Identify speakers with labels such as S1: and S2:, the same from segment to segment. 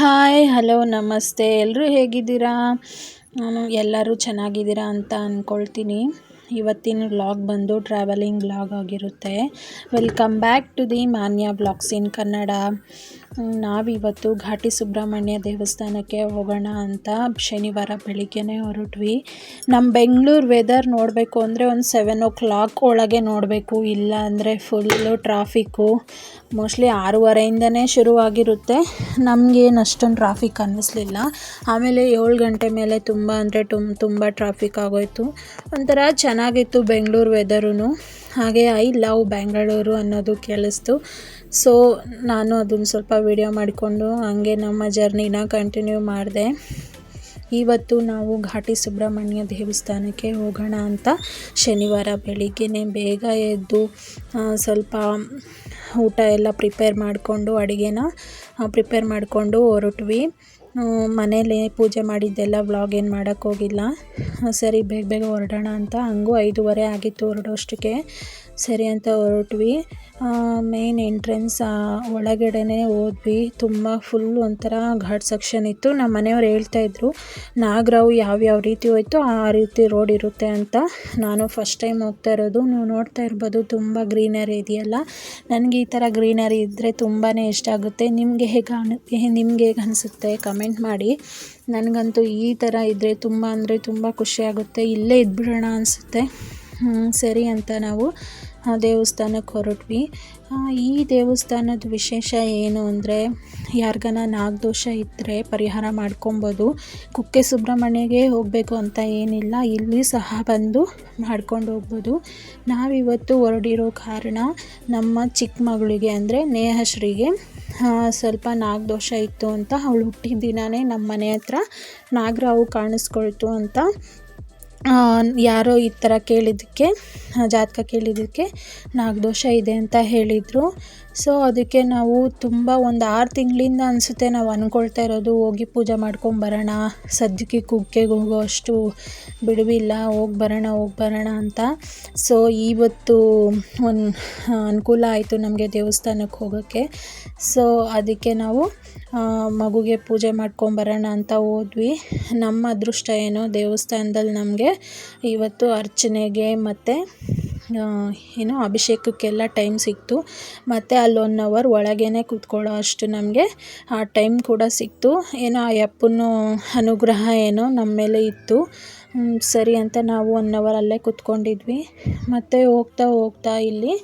S1: Hi hello ನಮಸ್ತೆ. ಎಲ್ಲರೂ ಹೇಗಿದ್ದೀರಾ? ನಾನು ಎಲ್ಲರೂ ಚೆನ್ನಾಗಿದ್ದೀರಾ ಅಂತ ಅಂದ್ಕೊಳ್ತೀನಿ ಇವತ್ತಿನ ವ್ಲಾಗ್ ಬಂದು ಟ್ರಾವೆಲಿಂಗ್ ವ್ಲಾಗ್ ಆಗಿರುತ್ತೆ. Welcome back to the Manya blogs in Kannada ನಾವಿವತ್ತು ಘಾಟಿ ಸುಬ್ರಹ್ಮಣ್ಯ ದೇವಸ್ಥಾನಕ್ಕೆ ಹೋಗೋಣ ಅಂತ ಶನಿವಾರ ಬೆಳಿಗ್ಗೆನೇ ಹೊರಟ್ವಿ. ನಮ್ಮ ಬೆಂಗಳೂರು ವೆದರ್ ನೋಡಬೇಕು ಅಂದರೆ ಒಂದು ಸೆವೆನ್ ಓ ಕ್ಲಾಕ್ ಒಳಗೆ ನೋಡಬೇಕು, ಇಲ್ಲ ಅಂದರೆ ಫುಲ್ಲು ಟ್ರಾಫಿಕ್ಕು ಮೋಸ್ಟ್ಲಿ ಆರೂವರೆಯಿಂದನೇ ಶುರುವಾಗಿರುತ್ತೆ. ನಮಗೇನು ಅಷ್ಟೊಂದು ಟ್ರಾಫಿಕ್ ಅನ್ನಿಸ್ಲಿಲ್ಲ. ಆಮೇಲೆ ಏಳು ಗಂಟೆ ಮೇಲೆ ತುಂಬ ಅಂದರೆ ತುಂಬ ಟ್ರಾಫಿಕ್ ಆಗೋಯಿತು. ಒಂಥರ ಚೆನ್ನಾಗಿತ್ತು ಬೆಂಗಳೂರು ವೆದರೂ ಹಾಗೆ ಐ ಲವ್ ಬೆಂಗಳೂರು ಅನ್ನೋದು ಕೇಳಿಸ್ತು. ಸೊ ನಾನು ಅದನ್ನು ಸ್ವಲ್ಪ ವಿಡಿಯೋ ಮಾಡಿಕೊಂಡು ಹಾಗೆ ನಮ್ಮ ಜರ್ನಿನ ಕಂಟಿನ್ಯೂ ಮಾಡಿದೆ. ಇವತ್ತು ನಾವು ಘಾಟಿ ಸುಬ್ರಹ್ಮಣ್ಯ ದೇವಸ್ಥಾನಕ್ಕೆ ಹೋಗೋಣ ಅಂತ ಶನಿವಾರ ಬೆಳಿಗ್ಗೆನೇ ಬೇಗ ಎದ್ದು ಸ್ವಲ್ಪ ಊಟ ಎಲ್ಲ ಪ್ರಿಪೇರ್ ಮಾಡಿಕೊಂಡು ಅಡುಗೆನ ಪ್ರಿಪೇರ್ ಮಾಡಿಕೊಂಡು ಹೊರಟ್ವಿ. ಮನೇಲಿ ಪೂಜೆ ಮಾಡಿದ್ದೆಲ್ಲ ವ್ಲಾಗ್ ಏನು ಮಾಡೋಕ್ಕೋಗಿಲ್ಲ ಸರಿ, ಬೇಗ ಬೇಗ ಹೊರಡೋಣ ಅಂತ. ಹಂಗೂ ಐದೂವರೆ ಆಗಿತ್ತು ಹೊರಡೋಷ್ಟಕ್ಕೆ. ಸರಿ ಅಂತ ಹೊರಟ್ವಿ. ಮೇನ್ ಎಂಟ್ರೆನ್ಸ್ ಒಳಗಡೆನೇ ಹೋದ್ವಿ. ತುಂಬ ಫುಲ್ ಒಂಥರ ಘಾಟ್ ಸೆಕ್ಷನ್ ಇತ್ತು. ನಮ್ಮ ಮನೆಯವ್ರು ಹೇಳ್ತಾಯಿದ್ರು ನಾಗರಾವ್ ಯಾವ್ಯಾವ ರೀತಿ ಹೋಯ್ತು ಆ ರೀತಿ ರೋಡ್ ಇರುತ್ತೆ ಅಂತ. ನಾನು ಫಸ್ಟ್ ಟೈಮ್ ಹೋಗ್ತಾ ಇರೋದು. ನೀವು ನೋಡ್ತಾ ಇರ್ಬೋದು, ತುಂಬ ಗ್ರೀನರಿ ಇದೆಯಲ್ಲ. ನನಗೆ ಈ ಥರ ಗ್ರೀನರಿ ಇದ್ದರೆ ತುಂಬಾ ಇಷ್ಟ ಆಗುತ್ತೆ. ನಿಮಗೆ ಹೇಗೆ ಅನ್, ನಿಮ್ಗೆ ಹೇಗೆ ಅನಿಸುತ್ತೆ ಕಮೆಂಟ್ ಮಾಡಿ. ನನಗಂತೂ ಈ ಥರ ಇದ್ದರೆ ತುಂಬ ಅಂದರೆ ತುಂಬ ಖುಷಿಯಾಗುತ್ತೆ ಇಲ್ಲೇ ಇದ್ಬಿಡೋಣ ಅನಿಸುತ್ತೆ. ಸರಿ ಅಂತ ನಾವು ದೇವಸ್ಥಾನಕ್ಕೆ ಹೊರಟ್ವಿ. ಈ ದೇವಸ್ಥಾನದ ವಿಶೇಷ ಏನು ಅಂದರೆ, ಯಾರಿಗಾನ ನಾಗದೋಷ ಇದ್ದರೆ ಪರಿಹಾರ ಮಾಡ್ಕೊಬೋದು. ಕುಕ್ಕೆ ಸುಬ್ರಹ್ಮಣ್ಯಗೆ ಹೋಗಬೇಕು ಅಂತ ಏನಿಲ್ಲ, ಇಲ್ಲಿ ಸಹ ಬಂದು ಮಾಡ್ಕೊಂಡು ಹೋಗ್ಬೋದು. ನಾವಿವತ್ತು ಹೊರಡಿರೋ ಕಾರಣ ನಮ್ಮ ಚಿಕ್ಕ ಮಗಳಿಗೆ ಅಂದರೆ ನೇಹಶ್ರೀಗೆ ಸ್ವಲ್ಪ ನಾಗದೋಷ ಇತ್ತು ಅಂತ ಅವಳು ಹುಟ್ಟಿದ ದಿನವೇ ನಮ್ಮ ಮನೆ ಹತ್ರ ನಾಗರಾವು ಕಾಣಿಸ್ಕೊಳ್ತು ಅಂತ ಯಾರೋ ಈ ಥರ ಕೇಳಿದ್ದಕ್ಕೆ ಜಾತಕ ಕೇಳಿದ್ದಕ್ಕೆ ನಾಗದೋಷ ಇದೆ ಅಂತ ಹೇಳಿದರು. ಸೊ ಅದಕ್ಕೆ ನಾವು ತುಂಬ ಒಂದು ಆರು ತಿಂಗಳಿಂದ ಅನಿಸುತ್ತೆ ನಾವು ಅಂದ್ಕೊಳ್ತಾ ಇರೋದು, ಹೋಗಿ ಪೂಜೆ ಮಾಡ್ಕೊಂಬರೋಣ ಸದ್ಯಕ್ಕೆ ಕುಕ್ಕೆಗೆ ಹೋಗೋ ಅಷ್ಟು ಬಿಡುವಿಲ್ಲ, ಹೋಗಿ ಬರೋಣ ಹೋಗಿ ಬರೋಣ ಅಂತ. ಸೊ ಇವತ್ತು ಒಂದು ಅನುಕೂಲ ಆಯಿತು ನಮಗೆ ದೇವಸ್ಥಾನಕ್ಕೆ ಹೋಗೋಕ್ಕೆ ಸೊ ಅದಕ್ಕೆ ನಾವು ಮಗುಗೆ ಪೂಜೆ ಮಾಡ್ಕೊಂಬರೋಣ ಅಂತ ಹೋದ್ವಿ. ನಮ್ಮ ಅದೃಷ್ಟ ಏನೋ ದೇವಸ್ಥಾನದಲ್ಲಿ ನಮಗೆ ಇವತ್ತು ಅರ್ಚನೆಗೆ ಮತ್ತು ಏನು ಅಭಿಷೇಕಕ್ಕೆಲ್ಲ ಟೈಮ್ ಸಿಕ್ತು. ಮತ್ತು ಅಲ್ಲಿ ಒನ್ ಅವರ್ ಒಳಗೇ ಕೂತ್ಕೊಳ್ಳೋ ಅಷ್ಟು ನಮಗೆ ಆ ಟೈಮ್ ಕೂಡ ಸಿಕ್ತು. ಏನೋ ಆ ಯಪ್ಪನ ಅನುಗ್ರಹ ಏನೋ ನಮ್ಮ ಮೇಲೆ ಇತ್ತು. ಸರಿ ಅಂತ ನಾವು ಒನ್ ಅವರ್ ಅಲ್ಲೇ ಕೂತ್ಕೊಂಡಿದ್ವಿ. ಮತ್ತು ಹೋಗ್ತಾ ಹೋಗ್ತಾ ಇಲ್ಲಿ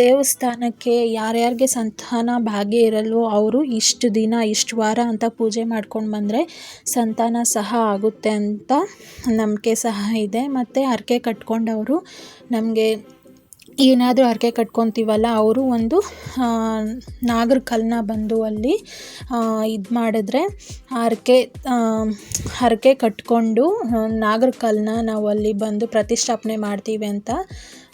S1: ದೇವಸ್ಥಾನಕ್ಕೆ ಯಾರ್ಯಾರಿಗೆ ಸಂತಾನ ಭಾಗ್ಯ ಇರಲ್ವೋ ಅವರು ಇಷ್ಟು ದಿನ, ಇಷ್ಟು ವಾರ ಅಂತ ಪೂಜೆ ಮಾಡ್ಕೊಂಡು ಬಂದರೆ ಸಂತಾನ ಸಹ ಆಗುತ್ತೆ ಅಂತ ನಂಬಿಕೆ ಸಹ ಇದೆ. ಮತ್ತು ಹರಕೆ ಕಟ್ಕೊಂಡವರು ನಮಗೆ ಏನಾದರೂ ಹರಕೆ ಕಟ್ಕೊತೀವಲ್ಲ, ಅವರು ಒಂದು ನಾಗರ ಕಲ್ಲನ್ನ ಬಂದು ಅಲ್ಲಿ ಇದು ಮಾಡಿದ್ರೆ ಹರಕೆ ಹರಕೆ ಕಟ್ಕೊಂಡು ನಾಗರ ಕಲ್ಲನ್ನ ನಾವು ಅಲ್ಲಿ ಬಂದು ಪ್ರತಿಷ್ಠಾಪನೆ ಮಾಡ್ತೀವಿ ಅಂತ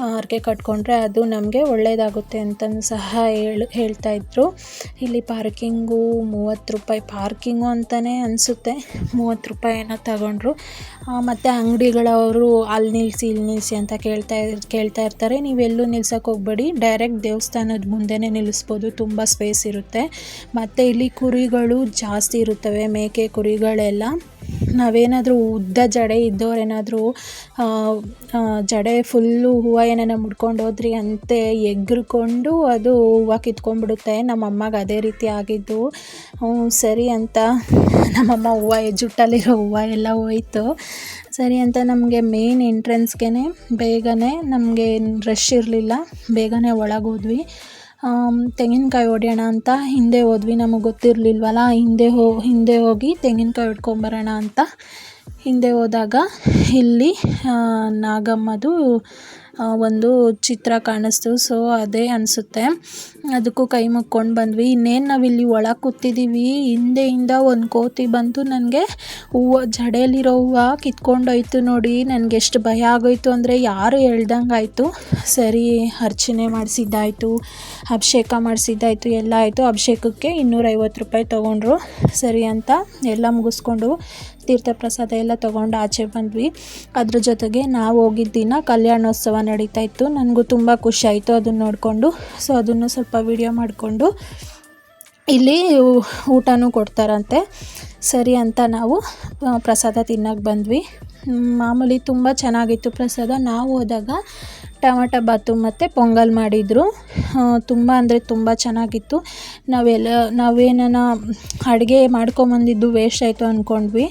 S1: ಹರಕೆ ಕಟ್ಕೊಂಡ್ರೆ ಅದು ನಮಗೆ ಒಳ್ಳೆಯದಾಗುತ್ತೆ ಅಂತಲೂ ಸಹ ಹೇಳಿ ಹೇಳ್ತಾಯಿದ್ರು ಇಲ್ಲಿ ಪಾರ್ಕಿಂಗು ಮೂವತ್ತು ರೂಪಾಯಿ, ಪಾರ್ಕಿಂಗು ಅಂತಲೇ ಅನಿಸುತ್ತೆ. ಮೂವತ್ತು ರೂಪಾಯಿ ಏನೋ ತಗೊಂಡ್ರು. ಮತ್ತು ಅಂಗಡಿಗಳವರು ಅಲ್ಲಿ ನಿಲ್ಲಿಸಿ ಇಲ್ಲಿ ನಿಲ್ಲಿಸಿ ಅಂತ ಕೇಳ್ತಾ ಕೇಳ್ತಾ ಇರ್ತಾರೆ. ನೀವೆಲ್ಲೂ ನಿಲ್ಸೋಕೆ ಹೋಗ್ಬೇಡಿ. ಡೈರೆಕ್ಟ್ ದೇವಸ್ಥಾನದ ಮುಂದೆನೇ ನಿಲ್ಲಿಸ್ಬೋದು. ತುಂಬ ಸ್ಪೇಸ್ ಇರುತ್ತೆ. ಮತ್ತು ಇಲ್ಲಿ ಕುರಿಗಳು ಜಾಸ್ತಿ ಇರುತ್ತವೆ, ಮೇಕೆ ಕುರಿಗಳೆಲ್ಲ. ನಾವೇನಾದರೂ ಉದ್ದ ಜಡೆ ಇದ್ದವರೇನಾದರೂ ಜಡೆ ಫುಲ್ಲು ಹೂವು ಏನೇನೋ ಮುಡ್ಕೊಂಡು ಹೋದ್ರಿ ಅಂತೆ ಎಗ್ರಿಕೊಂಡು ಅದು ಹೂವು ಕಿತ್ಕೊಂಡ್ಬಿಡುತ್ತೆ. ನಮ್ಮಮ್ಮಗೆ ಅದೇ ರೀತಿ ಆಗಿದ್ದು. ಸರಿ ಅಂತ ನಮ್ಮಮ್ಮ ಹೂವು ಜುಟ್ಟಲ್ಲಿರೋ ಹೂವು ಎಲ್ಲ ಹೋಯ್ತು. ಸರಿ ಅಂತ ನಮಗೆ ಮೇನ್ ಎಂಟ್ರೆನ್ಸ್ಗೆ ಬೇಗನೆ ನಮಗೆ ರಶ್ ಇರಲಿಲ್ಲ. ಬೇಗನೆ ಒಳಗೆ ಹೋದ್ವಿ ತೆಂಗಿನಕಾಯಿ ಹೊಡೆಯೋಣ ಅಂತ ಹಿಂದೆ ಹೋದ್ವಿ, ನಮಗೆ ಗೊತ್ತಿರಲಿಲ್ವಲ್ಲ, ಹಿಂದೆ ಹೋ, ಹಿಂದೆ ಹೋಗಿ ತೆಂಗಿನಕಾಯಿ ಹೊಡ್ಕೊಂಬರೋಣ ಅಂತ. ಹಿಂದೆ ಹೋದಾಗ ಇಲ್ಲಿ ನಾಗಮ್ಮದು ಒಂದು ಚಿತ್ರ ಕಾಣಿಸ್ತು. ಸೊ ಅದೇ ಅನಿಸುತ್ತೆ. ಅದಕ್ಕೂ ಕೈ ಮುಕ್ಕೊಂಡು ಬಂದ್ವಿ. ಇನ್ನೇನು ನಾವಿಲ್ಲಿ ಒಳಗೆ ಕೂತಿದ್ದೀವಿ ಹಿಂದೆಯಿಂದ ಒಂದು ಕೋತಿ ಬಂತು ನನಗೆ. ಹೂವು ಜಡೆಯಲ್ಲಿರೋ ಹೂವು ಕಿತ್ಕೊಂಡೋಯ್ತು ನೋಡಿ. ನನಗೆ ಎಷ್ಟು ಭಯ ಆಗೋಯ್ತು ಅಂದರೆ ಯಾರು ಹೇಳ್ದಂಗೆ ಆಯಿತು. ಸರಿ, ಅರ್ಚನೆ ಮಾಡಿಸಿದ್ದಾಯಿತು, ಅಭಿಷೇಕ ಮಾಡಿಸಿದ್ದಾಯಿತು, ಎಲ್ಲ ಆಯಿತು. ಅಭಿಷೇಕಕ್ಕೆ ಇನ್ನೂರೈವತ್ತು ರೂಪಾಯಿ ತೊಗೊಂಡ್ರು. ಸರಿ ಅಂತ ಎಲ್ಲ ಮುಗಿಸ್ಕೊಂಡು ತೀರ್ಥ ಪ್ರಸಾದ ಎಲ್ಲ ತೊಗೊಂಡು ಆಚೆ ಬಂದ್ವಿ. ಅದ್ರ ಜೊತೆಗೆ ನಾವು ಹೋಗಿದ್ದ ದಿನ ಕಲ್ಯಾಣೋತ್ಸವ ನಡೀತಾ ಇತ್ತು. ನನಗೂ ತುಂಬ ಖುಷಿ ಆಯಿತು ಅದನ್ನು ನೋಡಿಕೊಂಡು. ಸೊ ಅದನ್ನು ಸ್ವಲ್ಪ ವಿಡಿಯೋ ಮಾಡಿಕೊಂಡು ಇಲ್ಲಿ ಊಟನೂ ಕೊಡ್ತಾರಂತೆ. ಸರಿ ಅಂತ ನಾವು ಪ್ರಸಾದ ತಿನ್ನೋಕೆ ಬಂದ್ವಿ. ಮಾಮೂಲಿ ತುಂಬ ಚೆನ್ನಾಗಿತ್ತು ಪ್ರಸಾದ. ನಾವು ಹೋದಾಗ ಟೊಮೆಟೊ ಬಾತು ಮತ್ತು ಪೊಂಗಲ್ ಮಾಡಿದರು. ತುಂಬ ಅಂದರೆ ತುಂಬ ಚೆನ್ನಾಗಿತ್ತು. ನಾವೆಲ್ಲ ನಾವೇನ ಅಡುಗೆ ಮಾಡ್ಕೊಂಬಂದಿದ್ದು ವೇಸ್ಟ್ ಆಯಿತು ಅಂದ್ಕೊಂಡ್ವಿ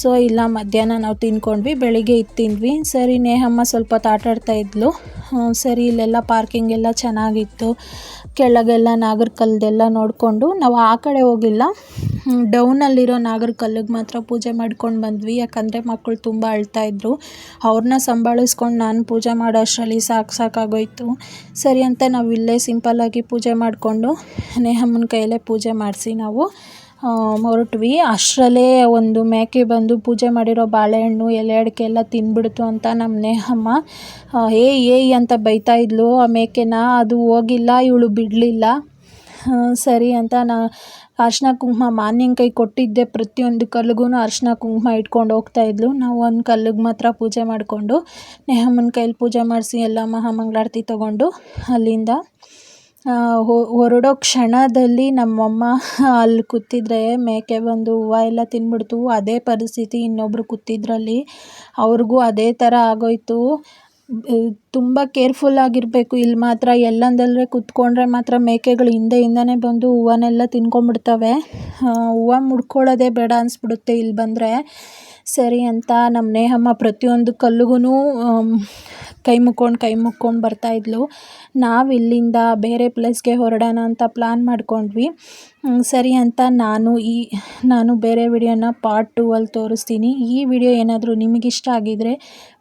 S1: ಸೊ ಇಲ್ಲ, ಮಧ್ಯಾಹ್ನ ನಾವು ತಿಂದ್ಕೊಂಡ್ವಿ, ಬೆಳಿಗ್ಗೆ ಇದು ತಿಂದ್ವಿ. ಸರಿ, ನೇಹಮ್ಮ ಸ್ವಲ್ಪ ತಾಟಾಡ್ತಾ ಇದ್ಲು. ಸರಿ, ಇಲ್ಲೆಲ್ಲ ಪಾರ್ಕಿಂಗ್ ಎಲ್ಲ ಚೆನ್ನಾಗಿತ್ತು. ಕೆಳಗೆಲ್ಲ ನಾಗರಕಲ್ದೆಲ್ಲ ನೋಡಿಕೊಂಡು, ನಾವು ಆ ಕಡೆ ಹೋಗಿಲ್ಲ. ಡೌನಲ್ಲಿರೋ ನಾಗರಕಲ್ಲಿಗೆ ಮಾತ್ರ ಪೂಜೆ ಮಾಡ್ಕೊಂಡು ಬಂದ್ವಿ. ಯಾಕಂದರೆ ಮಕ್ಕಳು ತುಂಬ ಅಳ್ತಾಯಿದ್ರು ಅವ್ರನ್ನ ಸಂಭಾಳಿಸ್ಕೊಂಡು ನಾನು ಪೂಜೆ ಮಾಡೋ ಅಷ್ಟರಲ್ಲಿ ಸಾಕು ಸಾಕಾಗೋಯ್ತು. ಸರಿ ಅಂತ ನಾವು ಇಲ್ಲೇ ಸಿಂಪಲ್ಲಾಗಿ ಪೂಜೆ ಮಾಡಿಕೊಂಡು, ನೇಹಮ್ಮನ ಕೈಯಲ್ಲೇ ಪೂಜೆ ಮಾಡಿಸಿ ನಾವು ಹೊರಟ್ವಿ. ಅಷ್ಟರಲ್ಲೇ ಒಂದು ಮೇಕೆ ಬಂದು ಪೂಜೆ ಮಾಡಿರೋ ಬಾಳೆಹಣ್ಣು ಎಲೆ ಅಡಿಕೆ ಎಲ್ಲ ತಿಂದ್ಬಿಡ್ತು ಅಂತ ನಮ್ಮ ನೇಹಮ್ಮ. ಏಯ್ ಏಯ್ ಅಂತ ಬೈತಾ ಇದ್ಲು ಆ ಮೇಕೆನ. ಅದು ಹೋಗಿಲ್ಲ, ಇವಳು ಬಿಡಲಿಲ್ಲ. ಸರಿ ಅಂತ ನಾ ಅರ್ಶಿನ ಕುಂಕುಮ ಮಾನ್ಯಂ ಕೈ ಕೊಟ್ಟಿದ್ದೆ. ಪ್ರತಿಯೊಂದು ಕಲ್ಲಿಗೂ ಅರ್ಶಿನ ಕುಂಕುಮ ಇಟ್ಕೊಂಡು ಹೋಗ್ತಾ ಇದ್ಲು. ನಾವು ಒಂದು ಕಲ್ಲಿಗೆ ಮಾತ್ರ ಪೂಜೆ ಮಾಡಿಕೊಂಡು, ನೇಹಮ್ಮನ ಕೈಲಿ ಪೂಜೆ ಮಾಡಿಸಿ ಎಲ್ಲ ಮಹಾಮಂಗಳಾರತಿ ತಗೊಂಡು ಅಲ್ಲಿಂದ ಹೊರಡೋ ಕ್ಷಣದಲ್ಲಿ ನಮ್ಮಮ್ಮ ಅಲ್ಲಿ ಕೂತಿದ್ರೆ ಮೇಕೆ ಬಂದು ಹೂವು ಎಲ್ಲ ತಿಂದ್ಬಿಡ್ತು ಅದೇ ಪರಿಸ್ಥಿತಿ ಇನ್ನೊಬ್ಬರು ಕೂತಿದ್ರಲ್ಲಿ. ಅವ್ರಿಗೂ ಅದೇ ಥರ ಆಗೋಯ್ತು. ತುಂಬ ಕೇರ್ಫುಲ್ ಆಗಿರಬೇಕು. ಇಲ್ಲಿ ಮಾತ್ರ ಎಲ್ಲಂದಲ್ಲೇ ಕೂತ್ಕೊಂಡ್ರೆ ಮಾತ್ರ ಮೇಕೆಗಳು ಹಿಂದೆ ಹಿಂದೆನೇ ಬಂದು ಹೂವನ್ನೆಲ್ಲ ತಿನ್ಕೊಂಡ್ಬಿಡ್ತವೆ. ಹೂವು ಮುಡ್ಕೊಳ್ಳೋದೇ ಬೇಡ ಅನಿಸ್ಬಿಡುತ್ತೆ ಇಲ್ಲಿ ಬಂದರೆ. ಸರಿ ಅಂತ ನಮ್ಮ ನೇಹಮ್ಮ ಪ್ರತಿಯೊಂದು ಕಲ್ಲುಗೂ ಕೈ ಮುಕ್ಕೊಂಡು ಕೈ ಮುಕ್ಕೊಂಡು ಬರ್ತಾಯಿದ್ಲು ನಾವು ಇಲ್ಲಿಂದ ಬೇರೆ ಪ್ಲೇಸ್ಗೆ ಹೊರಡೋಣ ಅಂತ ಪ್ಲ್ಯಾನ್ ಮಾಡ್ಕೊಂಡ್ವಿ. ಸರಿ ಅಂತ ನಾನು ಈ, ನಾನು ಬೇರೆ ವಿಡಿಯೋನ ಪಾರ್ಟ್ ಟೂ ಅಲ್ಲಿ ತೋರಿಸ್ತೀನಿ. ಈ ವಿಡಿಯೋ ಏನಾದರೂ ನಿಮಗಿಷ್ಟ ಆಗಿದರೆ